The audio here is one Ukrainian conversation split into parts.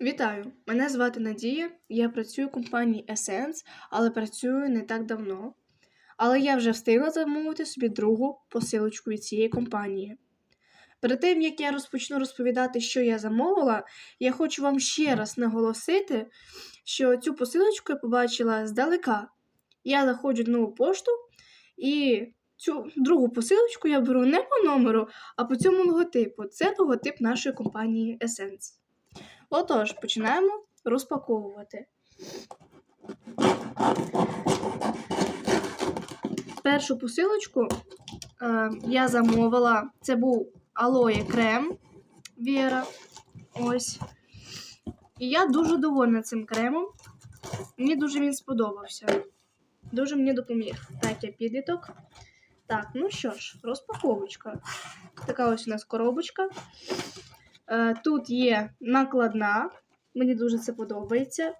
Вітаю! Мене звати Надія. Я працюю в компанії Essence, але працюю не так давно. Але я вже встигла замовити собі другу посилочку від цієї компанії. Перед тим як я розпочну розповідати, що я замовила, я хочу вам ще раз наголосити, що цю посилочку я побачила здалека. Я заходжу в нову пошту і цю другу посилочку я беру не по номеру, а по цьому логотипу. Це логотип нашої компанії Essence. Отож, починаємо розпаковувати. Першу посилочку е, я замовила. Це був алоє крем Віра. Ось. І я дуже довольна цим кремом. Мені дуже він сподобався. Дуже мені допоміг. Так, я підліток. Так, ну що ж, розпаковочка. Така ось у нас коробочка. Е, Тут є накладна, мені дуже це подобається.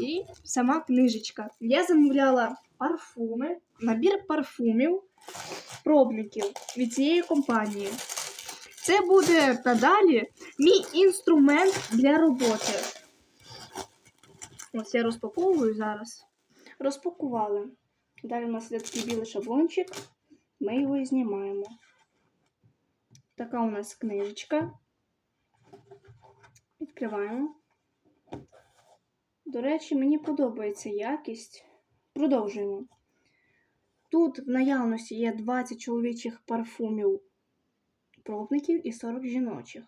І сама книжечка. Я замовляла парфуми, набір парфумів, пробників від цієї компанії. Це буде надалі мій інструмент для роботи. Ось я розпаковую зараз. Розпакували. Далі у нас є такий білий шаблончик. Ми його і знімаємо. Така у нас книжечка. Відкриваємо. До речі, мені подобається якість. Продовжуємо. Тут в наявності є 20 чоловічих парфумів пробників і 40 жіночих.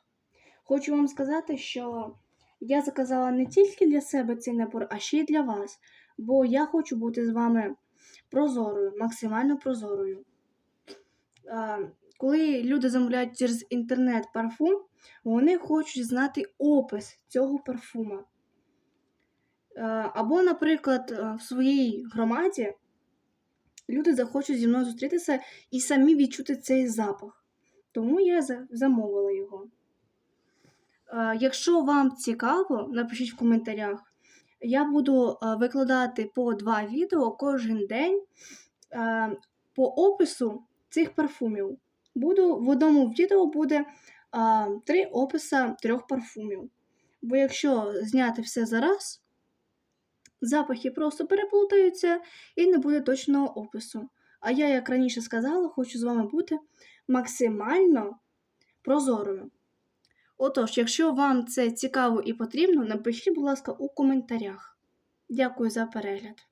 Хочу вам сказати, що я заказала не тільки для себе цей набор, а ще й для вас. Бо я хочу бути з вами прозорою, максимально прозорою. Коли люди замовляють через інтернет парфум, вони хочуть знати опис цього парфума. Е, Або, наприклад, е, в своїй громаді люди захочуть зі мною зустрітися і самі відчути цей запах. Тому я замовила його. Е, Якщо вам цікаво, напишіть в коментарях. Я буду викладати по два відео кожен день по опису цих парфумів. Буду, в одному відео буде а, три описа трьох парфумів. Бо якщо зняти все зараз, запахи просто переплутаються і не буде точного опису. А я, як раніше сказала, хочу з вами бути максимально прозорою. Отож, якщо вам це цікаво і потрібно, напишіть, будь ласка, у коментарях. Дякую за перегляд.